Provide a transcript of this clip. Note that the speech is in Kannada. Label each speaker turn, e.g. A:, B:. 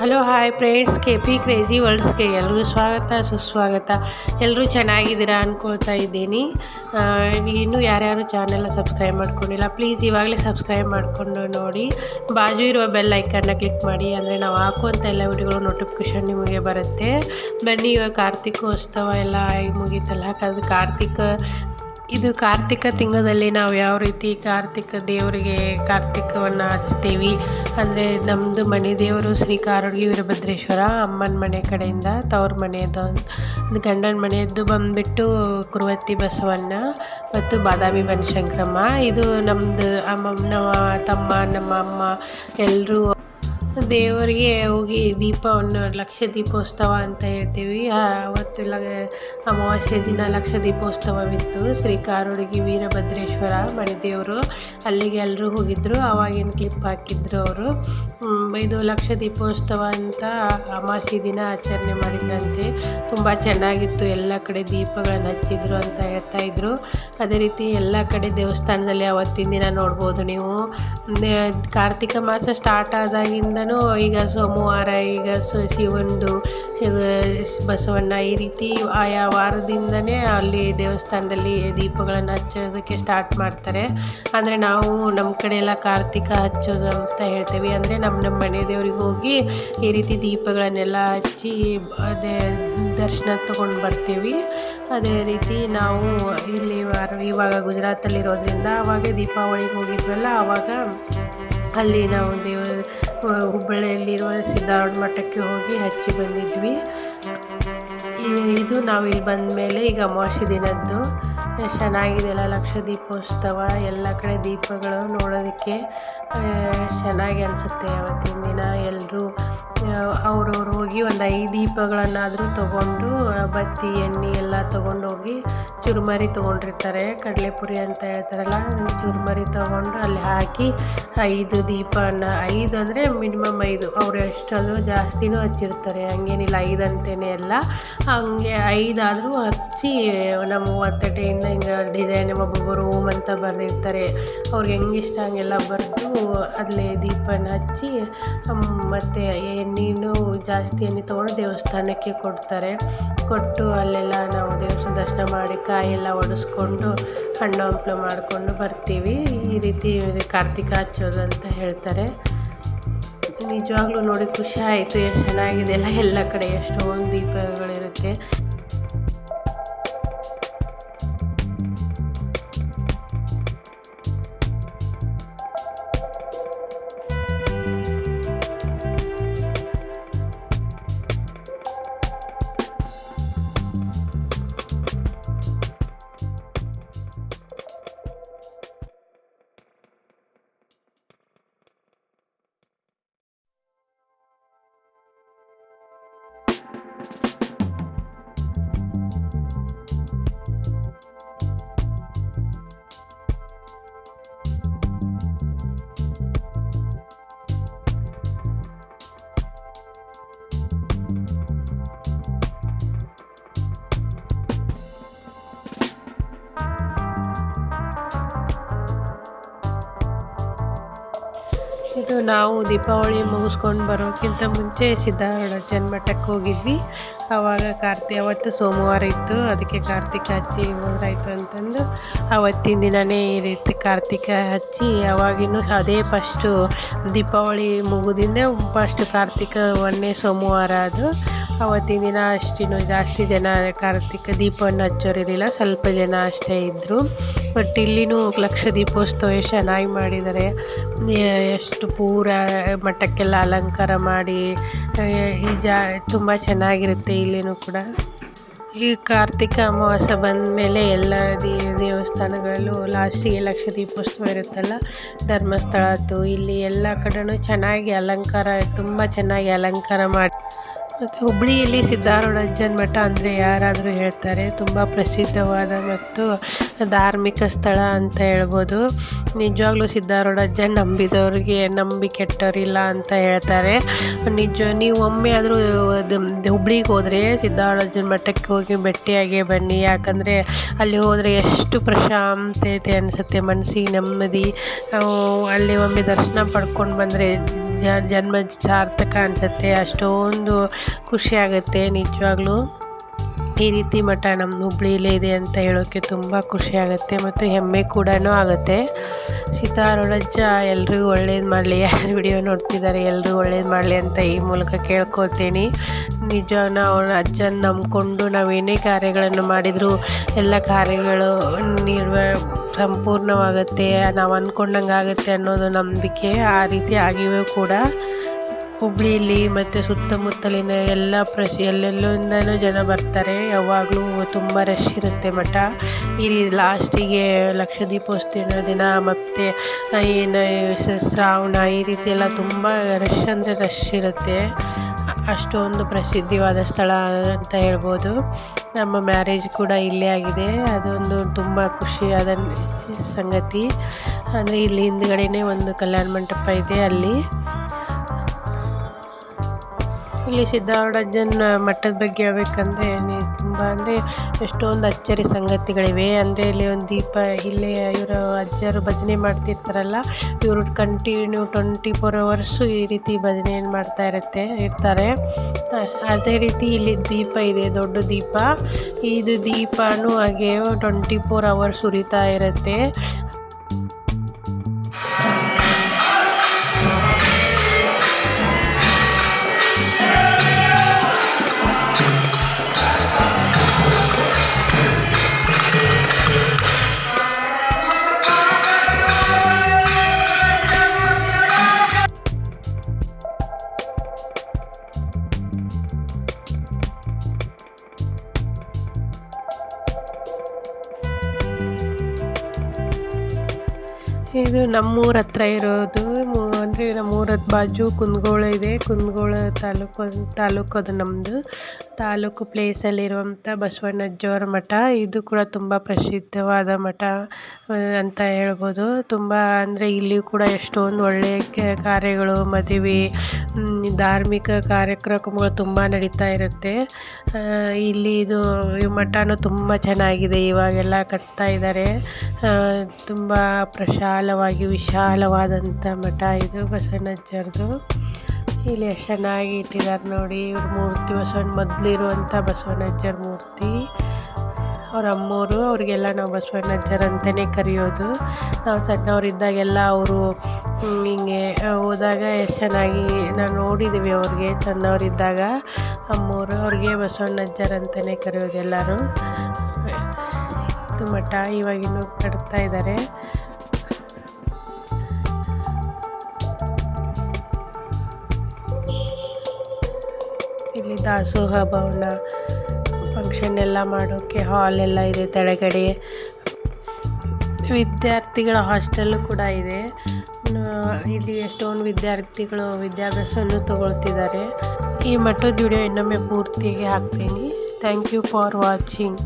A: Hello hi friends K P crazy ವರ್ಲ್ಡ್ಸ್ಗೆ ಎಲ್ರಿಗೂ ಸ್ವಾಗತ, ಸುಸ್ವಾಗತ. ಎಲ್ಲರೂ ಚೆನ್ನಾಗಿದ್ದೀರಾ ಅಂದ್ಕೊಳ್ತಾ ಇದ್ದೀನಿ. ಇನ್ನೂ ಯಾರ್ಯಾರು ಚಾನೆಲ್ನ ಸಬ್ಸ್ಕ್ರೈಬ್ ಮಾಡ್ಕೊಂಡಿಲ್ಲ ಪ್ಲೀಸ್ ಇವಾಗಲೇ ಸಬ್ಸ್ಕ್ರೈಬ್ ಮಾಡಿಕೊಂಡು ನೋಡಿ. ಬಾಜು ಇರುವ ಬೆಲ್ ಐಕನ್ನ ಕ್ಲಿಕ್ ಮಾಡಿ, ಅಂದರೆ ನಾವು ಹಾಕುವಂಥ ಎಲ್ಲ ವಿಡಿಯೋಗಳು ನೋಟಿಫಿಕೇಷನ್ ನಿಮಗೆ ಬರುತ್ತೆ. ಬನ್ನಿ, ಇವಾಗ ಕಾರ್ತಿಕೋತ್ಸವ ಎಲ್ಲ ಆಗಿ ಮುಗೀತಲ್ಲ ಕಾರ್ತಿಕ ಇದು ಕಾರ್ತಿಕ ತಿಂಗಳಲ್ಲಿ ನಾವು ಯಾವ ರೀತಿ ಕಾರ್ತಿಕ ದೇವರಿಗೆ ಕಾರ್ತಿಕವನ್ನು ಹಚ್ತೀವಿ? ಅಂದರೆ ನಮ್ಮದು ಮನೆ ದೇವರು ಶ್ರೀ ಕಾರುಗಿ ವೀರಭದ್ರೇಶ್ವರ ಅಮ್ಮನ ಮನೆ ಕಡೆಯಿಂದ ತವ್ರ ಮನೆಯದ್ದು ಒಂದು ಗಂಡನ ಮನೆಯದ್ದು ಬಂದುಬಿಟ್ಟು ಕುರುವತ್ತಿ ಬಸವಣ್ಣ ಮತ್ತು ಬಾದಾಮಿ ಬನಶಂಕ್ರಮ್ಮ. ಇದು ನಮ್ಮದು ಅಮ್ಮ ನಮ್ಮ ತಮ್ಮ, ನಮ್ಮ ಅಮ್ಮ ಎಲ್ಲರೂ ದೇವರಿಗೆ ಹೋಗಿ ದೀಪವನ್ನು ಲಕ್ಷ ದೀಪೋತ್ಸವ ಅಂತ ಹೇಳ್ತೀವಿ. ಅವತ್ತು ಅವತ್ತೆಲ್ಲ ಅಮಾವಾಸ್ಯೆ ದಿನ ಲಕ್ಷ ದೀಪೋತ್ಸವವಿತ್ತು. ಶ್ರೀ ಕಾರೋಡಿಗೆ ವೀರಭದ್ರೇಶ್ವರ ಮಣಿದೇವರು ದೇವರು. ಅಲ್ಲಿಗೆ ಎಲ್ಲರೂ ಹೋಗಿದ್ದರು ಅವಾಗಿನ ಕ್ಲಿಪ್ ಹಾಕಿದ್ರು ಅವರು. ಇದು ಲಕ್ಷ ದೀಪೋತ್ಸವ ಅಂತ ಅಮಾವಾಸ್ಯೆ ದಿನ ಆಚರಣೆ ಮಾಡಿದ್ರಂತೆ. ತುಂಬ ಚೆನ್ನಾಗಿತ್ತು. ಎಲ್ಲ ಕಡೆ ದೀಪಗಳನ್ನು ಹಚ್ಚಿದ್ರು ಅಂತ ಹೇಳ್ತಾ ಇದ್ರು. ಅದೇ ರೀತಿ ಎಲ್ಲ ಕಡೆ ದೇವಸ್ಥಾನದಲ್ಲಿ ಅವತ್ತಿನ ದಿನ ನೋಡ್ಬೋದು ನೀವು. ಕಾರ್ತಿಕ ಮಾಸ ಸ್ಟಾರ್ಟ್ ಆದಾಗಿಂದನೂ ಈಗ ಸೋಮವಾರ ಈಗ ಶಿವಂದು ಶಿವ ಬಸವಣ್ಣ ಈ ರೀತಿ ಆಯಾ ವಾರದಿಂದನೇ ಅಲ್ಲಿ ದೇವಸ್ಥಾನದಲ್ಲಿ ದೀಪಗಳನ್ನು ಹಚ್ಚೋದಕ್ಕೆ ಸ್ಟಾರ್ಟ್ ಮಾಡ್ತಾರೆ. ಅಂದರೆ ನಾವು ನಮ್ಮ ಕಡೆ ಎಲ್ಲ ಕಾರ್ತಿಕ ಹಚ್ಚೋದು ಅಂತ ಹೇಳ್ತೇವೆ. ಅಂದರೆ ನಮ್ಮ ನಮ್ಮ ಮನೆ ದೇವ್ರಿಗೆ ಹೋಗಿ ಈ ರೀತಿ ದೀಪಗಳನ್ನೆಲ್ಲ ಹಚ್ಚಿ ಅದೇ ದರ್ಶನ ತಗೊಂಡು ಬರ್ತೀವಿ. ಅದೇ ರೀತಿ ನಾವು ಇಲ್ಲಿ ಇವಾಗ ಗುಜರಾತಲ್ಲಿರೋದ್ರಿಂದ ಅವಾಗ ದೀಪಾವಳಿಗೆ ಹೋಗಿದ್ವಲ್ಲ ಆವಾಗ ಅಲ್ಲಿ ನಾವು ದೇವ ಹುಬ್ಬಳ್ಳಿಯಲ್ಲಿರುವ ಸಿದ್ಧಾರೂಢ ಮಠಕ್ಕೆ ಹೋಗಿ ಹಚ್ಚಿ ಬಂದಿದ್ವಿ. ಇದು ನಾವು ಇಲ್ಲಿ ಬಂದ ಮೇಲೆ ಈಗ ಅಮಾವಾಸ್ಯೆ ದಿನದ್ದು. ಚೆನ್ನಾಗಿದೆ ಅಲ್ಲ ಲಕ್ಷ ದೀಪೋತ್ಸವ ಎಲ್ಲ ಕಡೆ ದೀಪಗಳು ನೋಡೋದಕ್ಕೆ ಚೆನ್ನಾಗಿ ಅನಿಸುತ್ತೆ ಅವತ್ತಿನ ದಿನ. ಎಲ್ಲರೂ ಅವ್ರವ್ರು ಹೋಗಿ ಒಂದು ಐದು ದೀಪಗಳನ್ನಾದರೂ ತೊಗೊಂಡು ಬತ್ತಿ, ಎಣ್ಣೆ ಎಲ್ಲ ತೊಗೊಂಡೋಗಿ ಚುರುಮರಿ ತೊಗೊಂಡಿರ್ತಾರೆ. ಕಡಲೆಪುರಿ ಅಂತ ಹೇಳ್ತಾರಲ್ಲ ಚುರುಮರಿ ತೊಗೊಂಡು ಅಲ್ಲಿ ಹಾಕಿ ಐದು ದೀಪನ ಐದು ಅಂದರೆ ಮಿನಿಮಮ್ ಐದು. ಅವ್ರು ಎಷ್ಟಾದರೂ ಜಾಸ್ತಿನೂ ಹಚ್ಚಿರ್ತಾರೆ. ಹಂಗೇನಿಲ್ಲ, ಐದು ಅಂತೇನೆ ಎಲ್ಲ ಹಂಗೆ ಐದಾದರೂ ಹಚ್ಚಿ, ನಮ್ಮ ಒತ್ತಟೆಯಿಂದ ಹಿಂಗೆ ಡಿಸೈನ್ ಒಬ್ಬೊಬ್ಬರು ಓಮ್ ಅಂತ ಬರೆದಿರ್ತಾರೆ. ಅವ್ರಿಗೆ ಹೆಂಗೆ ಇಷ್ಟ ಹಂಗೆಲ್ಲ ಬರೆದು ಅಲ್ಲೇ ದೀಪನ ಹಚ್ಚಿ ಮತ್ತು ಎಣ್ಣೆನೂ ಜಾಸ್ತಿ ಎಣ್ಣೆ ತೊಗೊಂಡು ದೇವಸ್ಥಾನಕ್ಕೆ ಕೊಡ್ತಾರೆ. ಕೊಟ್ಟು ಅಲ್ಲೆಲ್ಲ ನಾವು ದೇವಸ್ಥಾನ ದರ್ಶನ ಮಾಡಿ ಕಾಯೆಲ್ಲ ಒಡಿಸ್ಕೊಂಡು ಹಣ್ಣು ಹಂಪ್ಲು ಮಾಡಿಕೊಂಡು ಬರ್ತೀವಿ. ಈ ರೀತಿ ಕಾರ್ತಿಕ ಹಚ್ಚೋದು ಅಂತ ಹೇಳ್ತಾರೆ. ನಿಜವಾಗ್ಲೂ ನೋಡಿ ಖುಷಿ ಆಯಿತು, ಎಷ್ಟು ಚೆನ್ನಾಗಿದೆ. ಎಲ್ಲ ಎಲ್ಲ ಕಡೆ ಎಷ್ಟೊಂದು ದೀಪಗಳಿರುತ್ತೆ. ಇದು ನಾವು ದೀಪಾವಳಿ ಮುಗಿಸ್ಕೊಂಡು ಬರೋಕ್ಕಿಂತ ಮುಂಚೆ ಸಿದ್ಧಾರೂಢ ಮಠಕ್ಕೆ ಹೋಗಿದ್ವಿ. ಆವಾಗ ಕಾರ್ತಿ, ಅವತ್ತು ಸೋಮವಾರ ಇತ್ತು. ಅದಕ್ಕೆ ಕಾರ್ತಿಕ ಹಚ್ಚಿ ಮುಂದಾಯಿತು ಅಂತಂದು ಅವತ್ತಿನ ದಿನವೇ ಈ ರೀತಿ ಕಾರ್ತಿಕ ಹಚ್ಚಿ ಅವಾಗಿನೂ ಅದೇ ಫಸ್ಟು ದೀಪಾವಳಿ ಮುಗಿದಿಂದ ಫಸ್ಟ್ ಕಾರ್ತಿಕ ಒಂದನೇ ಸೋಮವಾರ ಅದು. ಅವತ್ತಿನ ದಿನ ಅಷ್ಟೇನು ಜಾಸ್ತಿ ಜನ ಕಾರ್ತಿಕ ದೀಪವನ್ನು ಹಚ್ಚೋರಿರಲಿಲ್ಲ. ಸ್ವಲ್ಪ ಜನ ಅಷ್ಟೇ ಇದ್ದರು ಬಟ್ ಇಲ್ಲಿನೂ ಲಕ್ಷ ದೀಪೋತ್ಸವ ಎಷ್ಟು ಚೆನ್ನಾಗಿ ಮಾಡಿದ್ದಾರೆ ಎಷ್ಟು ಪೂರ ಮಠಕ್ಕೆಲ್ಲ ಅಲಂಕಾರ ಮಾಡಿ ಈ ಜಾ, ತುಂಬ ಚೆನ್ನಾಗಿರುತ್ತೆ ಇಲ್ಲಿನೂ ಕೂಡ. ಈ ಕಾರ್ತಿಕ ಅಮಾವಾಸ್ಯೆ ಬಂದ ಮೇಲೆ ಎಲ್ಲ ದೇ, ದೇವಸ್ಥಾನಗಳಲ್ಲೂ ಲಾಸ್ಟಿಗೆ ಲಕ್ಷ ದೀಪೋತ್ಸವ ಇರುತ್ತಲ್ಲ. ಧರ್ಮಸ್ಥಳದ್ದು, ಇಲ್ಲಿ ಎಲ್ಲ ಕಡೆನೂ ಚೆನ್ನಾಗಿ ಅಲಂಕಾರ, ತುಂಬ ಚೆನ್ನಾಗಿ ಅಲಂಕಾರ ಮಾಡಿ. ಮತ್ತು ಹುಬ್ಬಳ್ಳಿಯಲ್ಲಿ ಸಿದ್ಧಾರೂಢಜ್ಜನ ಮಠ ಅಂದರೆ ಯಾರಾದರೂ ಹೇಳ್ತಾರೆ. ತುಂಬ ಪ್ರಸಿದ್ಧವಾದ ಮತ್ತು ಧಾರ್ಮಿಕ ಸ್ಥಳ ಅಂತ ಹೇಳ್ಬೋದು. ನಿಜವಾಗ್ಲೂ ಸಿದ್ಧಾರೂಢಜ್ಜ ನಂಬಿದವ್ರಿಗೆ ನಂಬಿ ಕೆಟ್ಟವರಿಲ್ಲ ಅಂತ ಹೇಳ್ತಾರೆ. ನಿಜ, ನೀವು ಒಮ್ಮೆ ಆದರೂ ಹುಬ್ಳಿಗೆ ಹೋದರೆ ಸಿದ್ಧಾರೂಢಜ್ಜನ ಮಠಕ್ಕೆ ಹೋಗಿ ಭೇಟಿಯಾಗೇ ಬನ್ನಿ. ಯಾಕಂದರೆ ಅಲ್ಲಿ ಹೋದರೆ ಎಷ್ಟು ಪ್ರಶಾಂತತೆ ಅನಿಸುತ್ತೆ ಮನಸ್ಸಿಗೆ ನೆಮ್ಮದಿ. ಅಲ್ಲಿ ಒಮ್ಮೆ ದರ್ಶನ ಪಡ್ಕೊಂಡು ಬಂದರೆ ಜನ್ಮ ಸಾರ್ಥಕ ಅನಿಸುತ್ತೆ. ಅಷ್ಟೊಂದು ಖುಷಿ ಆಗುತ್ತೆ ನಿಜವಾಗ್ಲೂ. ಈ ರೀತಿ ಮಠ ನಮ್ಮ ಹುಬ್ಳಿಯಲ್ಲೇ ಇದೆ ಅಂತ ಹೇಳೋಕ್ಕೆ ತುಂಬ ಖುಷಿ ಆಗುತ್ತೆ ಮತ್ತು ಹೆಮ್ಮೆ ಕೂಡ ಆಗುತ್ತೆ. ಸೀತಾರೊಳಜ್ಜ ಎಲ್ರಿಗೂ ಒಳ್ಳೇದು ಮಾಡಲಿ. ಯಾರು ವಿಡಿಯೋ ನೋಡ್ತಿದ್ದಾರೆ ಎಲ್ರಿಗೂ ಒಳ್ಳೇದು ಮಾಡಲಿ ಅಂತ ಈ ಮೂಲಕ ಕೇಳ್ಕೊತೀನಿ ನಿಜ ನಾವು ಅಜ್ಜನ ನಂಬಿಕೊಂಡು ನಾವೇನೇ ಕಾರ್ಯಗಳನ್ನು ಮಾಡಿದರೂ ಎಲ್ಲ ಕಾರ್ಯಗಳು ನಿರ್ವ, ಸಂಪೂರ್ಣವಾಗುತ್ತೆ. ನಾವು ಅಂದ್ಕೊಂಡಂಗೆ ಆಗುತ್ತೆ ಅನ್ನೋದು ನಂಬಿಕೆ ಆ ರೀತಿ ಆಗಿವೆ ಕೂಡ ಹುಬ್ಳಿಲಿ ಮತ್ತು ಸುತ್ತಮುತ್ತಲಿನ ಎಲ್ಲ ಪ್ರಶ್, ಎಲ್ಲೆಲ್ಲಿಂದನೂ ಜನ ಬರ್ತಾರೆ. ಯಾವಾಗಲೂ ತುಂಬ ರಶ್ ಇರುತ್ತೆ ಮಠ. ಇಲ್ಲಿ ಲಾಸ್ಟಿಗೆ ಲಕ್ಷ ದೀಪೋತ್ಸವ ದಿನ, ಮತ್ತು ಏನು ಶ್ರಾವಣ, ಈ ರೀತಿ ಎಲ್ಲ ತುಂಬ ರಶ್ ಅಂದರೆ ರಶ್ ಇರುತ್ತೆ. ಅಷ್ಟೊಂದು ಪ್ರಸಿದ್ಧವಾದ ಸ್ಥಳ ಅಂತ ಹೇಳ್ಬೋದು. ನಮ್ಮ ಮ್ಯಾರೇಜ್ ಕೂಡ ಇಲ್ಲೇ ಆಗಿದೆ. ಅದೊಂದು ತುಂಬ ಖುಷಿಯಾದ ಸಂಗತಿ. ಅಂದರೆ ಇಲ್ಲಿ ಹಿಂದ್ಗಡೆನೇ ಒಂದು ಕಲ್ಯಾಣ ಮಂಟಪ ಇದೆ ಅಲ್ಲಿ. ಇಲ್ಲಿ ಸಿದ್ಧಾರೂಢಜ್ಜನ ಮಠದ ಬಗ್ಗೆ ಹೇಳ್ಬೇಕಂದ್ರೆ ತುಂಬ ಅಂದರೆ ಎಷ್ಟೊಂದು ಅಚ್ಚರಿ ಸಂಗತಿಗಳಿವೆ. ಅಂದರೆ ಇಲ್ಲಿ ಒಂದು ದೀಪ, ಇಲ್ಲಿ ಇವರು ಅಜ್ಜರು ಭಜನೆ ಮಾಡ್ತಿರ್ತಾರಲ್ಲ, ಇವರು ಕಂಟಿನ್ಯೂ ಟ್ವೆಂಟಿ ಫೋರ್ ಅವರ್ಸು ಈ ರೀತಿ ಭಜನೆಯನ್ನು ಮಾಡ್ತಾ ಇರುತ್ತೆ, ಇರ್ತಾರೆ. ಅದೇ ರೀತಿ ಇಲ್ಲಿ ದೀಪ ಇದೆ, ದೊಡ್ಡ ದೀಪ. ಇದು ದೀಪನೂ ಹಾಗೆ ಟ್ವೆಂಟಿ ಫೋರ್ ಅವರ್ಸ್ ಉರಿತಾ ಇರುತ್ತೆ. ನಮ್ಮೂರ ಹತ್ರ ಇರೋದು. ಅಂದರೆ ನಮ್ಮೂರದ ಬಾಜು ಕುಂದಗೋಳ ಇದೆ. ಕುಂದಗೋಳ ತಾಲೂಕು ತಾಲೂಕು ಅದು ನಮ್ಮದು ತಾಲೂಕು ಪ್ಲೇಸಲ್ಲಿರುವಂಥ ಬಸವಣ್ಣಜ್ಜವರ ಮಠ. ಇದು ಕೂಡ ತುಂಬ ಪ್ರಸಿದ್ಧವಾದ ಮಠ ಅಂತ ಹೇಳ್ಬೋದು. ತುಂಬ ಅಂದರೆ ಇಲ್ಲಿಯೂ ಕೂಡ ಎಷ್ಟೊಂದು ಒಳ್ಳೆಯ ಕಾರ್ಯಗಳು, ಮದುವೆ ಧಾರ್ಮಿಕ ಕಾರ್ಯಕ್ರಮಗಳು ತುಂಬ ನಡೀತಾ ಇರುತ್ತೆ. ಇಲ್ಲಿ ಇದು, ಈ ಮಠನೂ ತುಂಬ ಚೆನ್ನಾಗಿದೆ. ಇವಾಗೆಲ್ಲ ಕಟ್ತಾ ಇದ್ದಾರೆ. ತುಂಬ ಪ್ರಶಾಲವಾಗಿ ವಿಶಾಲವಾದಂಥ ಮಠ ಇದು. ಬಸವಣ್ಣಜ್ಜರದು ಇಲ್ಲಿ ಎಷ್ಟು ಚೆನ್ನಾಗಿ ಇಟ್ಟಿದ್ದಾರೆ ನೋಡಿ. ಇವ್ರ ಮೂರ್ತಿ ಬಸವಣ್ಣ ಮೊದಲಿರುವಂಥ ಬಸವಣ್ಣಜ್ಜರ ಮೂರ್ತಿ. ಅವ್ರ ಅಮ್ಮೋರು, ಅವ್ರಿಗೆಲ್ಲ ನಾವು ಬಸವಣ್ಣಜ್ಜರ್ ಅಂತಲೇ ಕರೆಯೋದು. ನಾವು ಸಣ್ಣವರಿದ್ದಾಗೆಲ್ಲ ಅವರು ಹಿಂಗೆ ಹೋದಾಗ ಎಷ್ಟು ಚೆನ್ನಾಗಿ ನಾವು ನೋಡಿದ್ದೀವಿ ಅವ್ರಿಗೆ ಸಣ್ಣವರಿದ್ದಾಗ. ಅಮ್ಮೋರು, ಅವ್ರಿಗೆ ಬಸವಣ್ಣಜ್ಜರ್ ಅಂತಲೇ ಕರೆಯೋದು ಎಲ್ಲರೂ. ಇದು ಮಠ ಇವಾಗಿನ್ನೂ ಕಟ್ತಾ ಇದ್ದಾರೆ. ದಾಸೋಹ ಭವನ ಫಂಕ್ಷನ್ ಎಲ್ಲ ಮಾಡೋಕ್ಕೆ ಹಾಲ್ ಎಲ್ಲ ಇದೆ ಕೆಳಗಡೆ ವಿದ್ಯಾರ್ಥಿಗಳ ಹಾಸ್ಟೆಲ್ಲು ಕೂಡ ಇದೆ. ಇಲ್ಲಿ ಎಷ್ಟೊಂದು ವಿದ್ಯಾರ್ಥಿಗಳು ವಿದ್ಯಾಭ್ಯಾಸವನ್ನು ತಗೊಳ್ತಿದ್ದಾರೆ. ಈ ಮಠದ ವಿಡಿಯೋ ಇನ್ನೊಮ್ಮೆ ಪೂರ್ತಿಗೆ ಹಾಕ್ತೀನಿ. Thank you for watching